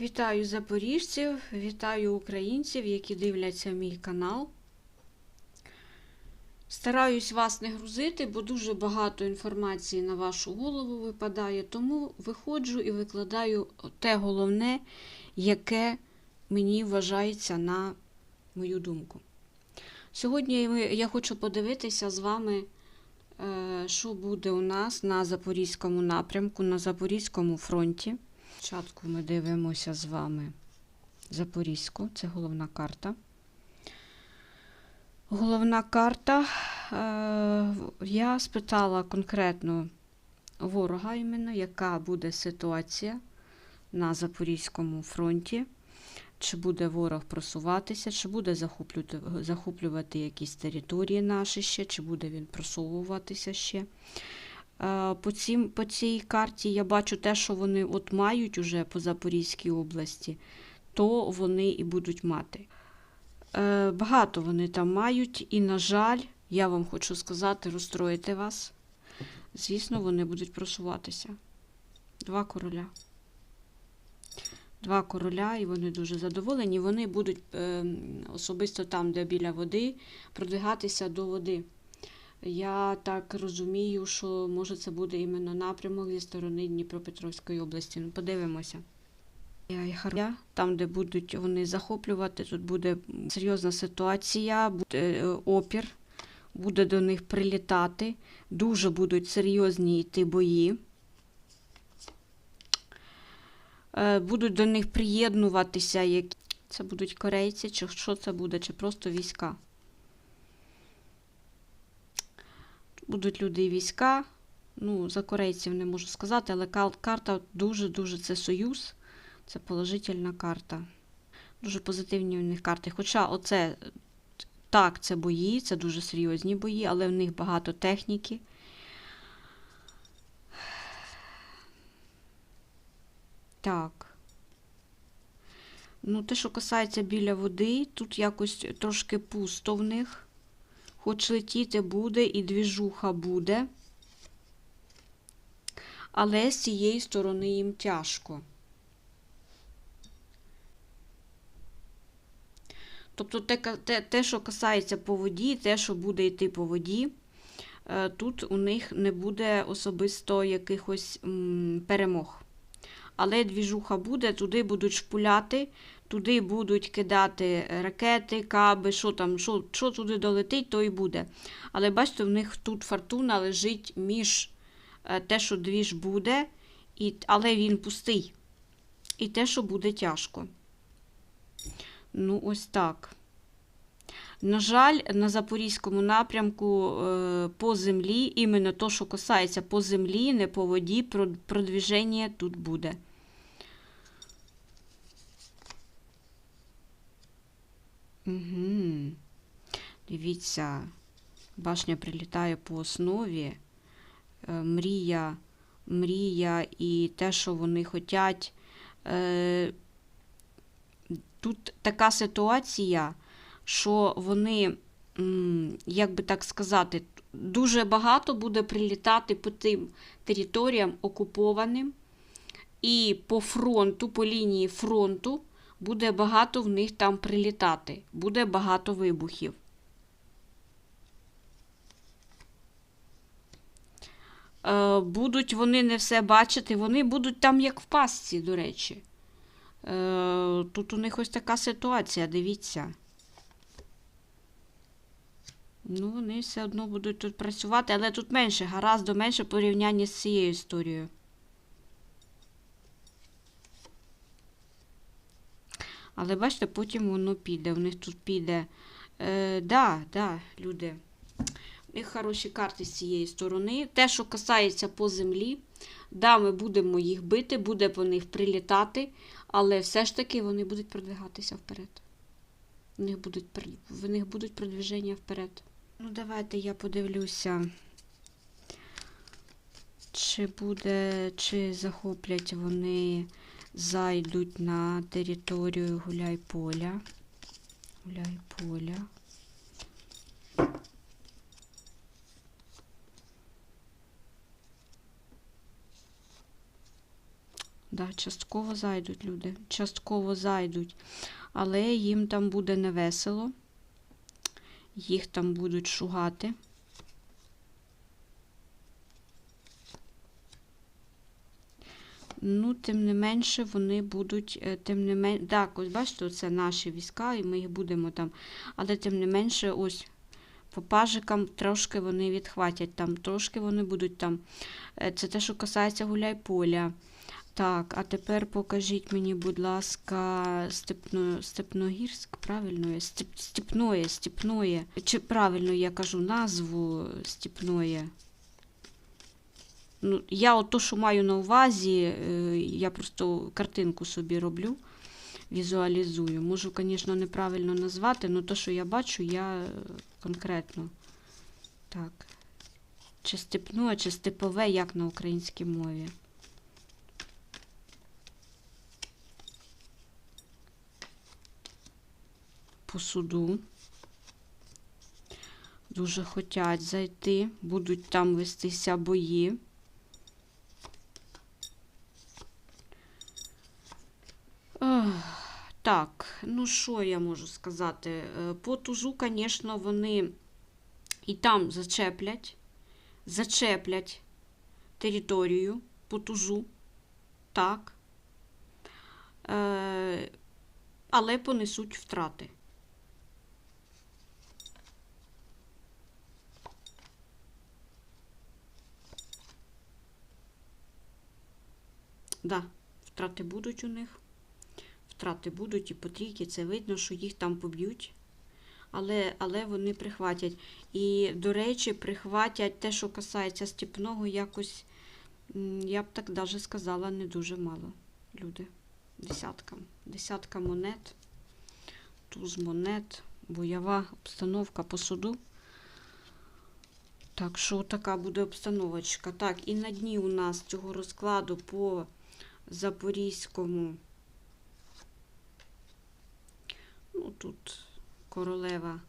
Вітаю запоріжців, вітаю українців, які дивляться мій канал. Стараюсь вас не грузити, бо дуже багато інформації на вашу голову випадає, тому виходжу і викладаю те головне, яке мені вважається на мою думку. Сьогодні я хочу подивитися з вами, е, що буде у нас на Запорізькому напрямку, на Запорізькому фронті. Спочатку ми дивимося з вами Запорізьку, це головна карта. Головна карта. Е, я спитала конкретно ворога іменно, яка буде ситуація на Запорізькому фронті. Чи буде ворог просуватися, чи буде захоплювати, захоплювати якісь території наші ще, чи буде він просовуватися ще. Е, По, цім, по цій карті я бачу те, що вони от мають уже по Запорізькій області, то вони і будуть мати. Е, Багато вони там мають, і, на жаль, я вам хочу сказати, розстроїти вас. Звісно, вони будуть просуватися. Два короля. Два короля, і вони дуже задоволені. Вони будуть е, особисто там, де біля води, продвигатися до води. Я так розумію, що може це буде іменно напрямок зі сторони Дніпропетровської області. Ну, подивимося. Там, де будуть вони захоплювати, тут буде серйозна ситуація, буде е, опір, буде до них прилітати. Дуже будуть серйозні йти бої. Е, Будуть до них приєднуватися. Це будуть корейці, чи що це буде, чи просто війська. Будуть люди і війська. Ну, за корейців не можу сказати, але карта дуже-дуже це союз, це положительна карта. Дуже позитивні у них карти. Хоча оце так, це бої, це дуже серйозні бої, але в них багато техніки. Так. Ну, те, що касається біля води, тут якось трошки пусто в них. Хоч летіти буде і двіжуха буде. Але з цієї сторони їм тяжко. Тобто те, те, що касається по воді, те, що буде йти по воді, е, тут у них не буде особисто якихось перемог. Але двіжуха буде, туди будуть шпуляти, туди будуть кидати ракети, каби, що там, що, що туди долетить, то і буде. Але бачите, в них тут фортуна лежить між е, те, що двіж буде, і, але він пустий. І те, що буде тяжко. Ну, ось так. На жаль, на Запорізькому напрямку е, по землі, іменно то, що касається по землі, не по воді, про- продвіження тут буде. Дивіться, башня прилітає по основі. Е, мрія, мрія і те, що вони хочуть. Е, тут така ситуація, що вони, як би так сказати, дуже багато буде прилітати по тим територіям окупованим, і по фронту, по лінії фронту буде багато в них там прилітати, буде багато вибухів. Будуть вони не все бачити, вони будуть там як в пастці, до речі. Е, Тут у них ось така ситуація, дивіться. Ну, вони все одно будуть тут працювати, але тут менше, гаразд менше в порівнянні з цією історією. Але бачите, потім воно піде. У них тут піде. Е, да, да, люди. Хороші карти з цієї сторони. Те, що касається по землі, да, ми будемо їх бити, буде по них прилітати, але все ж таки вони будуть продвигатися вперед. В них будуть, в них будуть продвіження вперед. Ну, давайте я подивлюся, чи буде, чи захоплять вони, зайдуть на територію Гуляйполя. Гуляйполя. Да, частково зайдуть люди. Частково зайдуть. Але їм там буде невесело. Їх там будуть шугати. Ну, тим не менше, вони будуть, е, тим не менше, так, ось бачите, це наші війська, і ми їх будемо там. Але тим не менше, ось по пажикам трошки вони відхватять там, трошки вони будуть там. Е, Це те, що касається гуляй-поля. Так, а тепер покажіть мені, будь ласка, степно, степногірськ, правильно? Степ, степноє, степноє. Чи правильно я кажу назву степноє? Ну, я от то, що маю на увазі, е, я просто картинку собі роблю, візуалізую. Можу, звісно, неправильно назвати, але то, що я бачу, я конкретно. Так. Чи степное, чи степове, як на українській мові. По суду. Дуже хотять зайти, будуть там вестися бої. Так, ну що я можу сказати? Е, По тужу, звісно, вони і там зачеплять, зачеплять територію по тужу, так. Е, але понесуть втрати. Да, втрати будуть у них. Втрати будуть і по трійки, це видно, що їх там поб'ють. Але, але вони прихватять. І, до речі, прихватять те, що касається степного, якось, я б так даже сказала, не дуже мало. Люди. Десятка. Десятка монет, туз монет, бойова обстановка по суду. Так що така буде обстановочка. Так, і на дні у нас цього розкладу по Запорізькому. Ну, тут королева.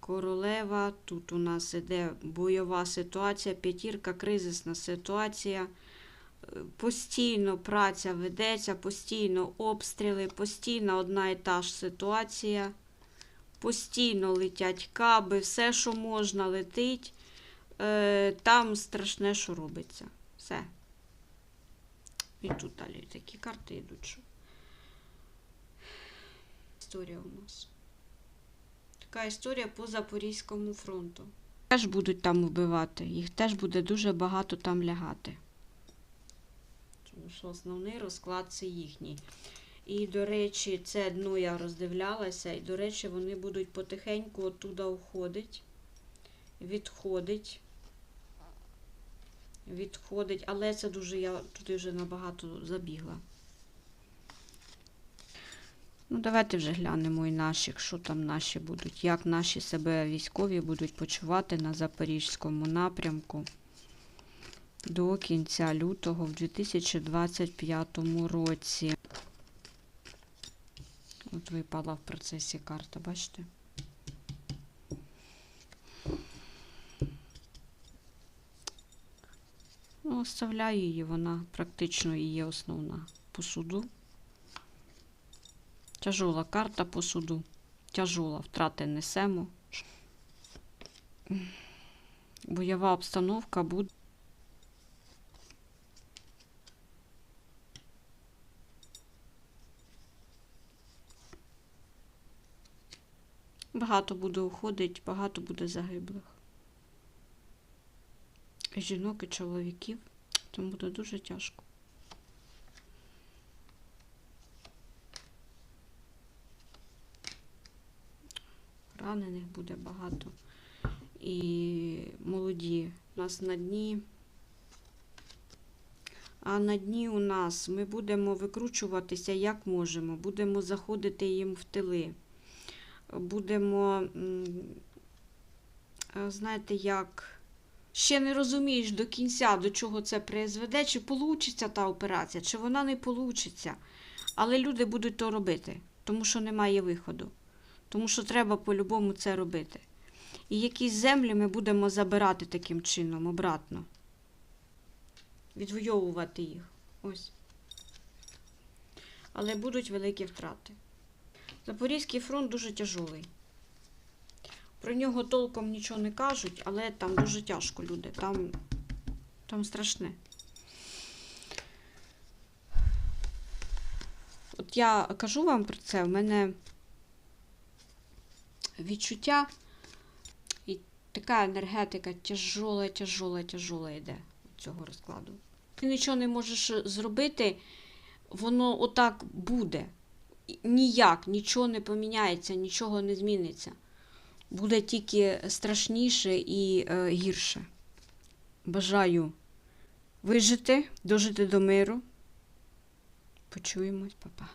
Королева, тут у нас іде бойова ситуація, п'ятірка, кризисна ситуація. Е, Постійно праця ведеться, постійно обстріли, постійно одна і та ж ситуація. Постійно летять каби, все, що можна, летить. Е, там страшне, що робиться. Все. І тут далі такі карти йдуть. Що... Історія у нас. Така історія по Запорізькому фронту. Теж будуть там вбивати, їх теж буде дуже багато там лягати. Тому що основний розклад це їхній. І, до речі, це дно я роздивлялася, і, до речі, вони будуть потихеньку оттуда уходить, відходить. Відходить, але це дуже я туди вже набагато забігла. Ну, давайте вже глянемо і наших, що там наші будуть, як наші себе військові будуть почувати на Запорізькому напрямку до кінця лютого в 2025 році. От випала в процесі карта, бачите? Оставляю її, вона практично і є основна по суду. Тяжола карта по суду. Тяжола, втрати несемо. Бойова обстановка буде. Багато буде уходить, багато буде загиблих. Жінок і чоловіків. Тому буде дуже тяжко. Ранених буде багато. І молоді у нас на дні. А на дні у нас ми будемо викручуватися як можемо. Будемо заходити їм в тили. Будемо, знаєте, як. Ще не розумієш до кінця, до чого це призведе, чи получиться та операція, чи вона не получиться. Але люди будуть то робити, тому що немає виходу. Тому що треба по-любому це робити. І якісь землі ми будемо забирати таким чином обратно. Відвоювати їх. Ось. але будуть великі втрати. Запорізький фронт дуже тяжолий. Про нього толком нічого не кажуть, але там дуже тяжко люди. Там, там страшне. От я кажу вам про це, в мене відчуття і така енергетика тяжола, тяжола, тяжола йде від цього розкладу. Ти нічого не можеш зробити, воно отак буде. Ніяк, нічого не поміняється, нічого не зміниться. Буде тільки страшніше і е, гірше. Бажаю вижити, дожити до миру. Почуємось, па-па.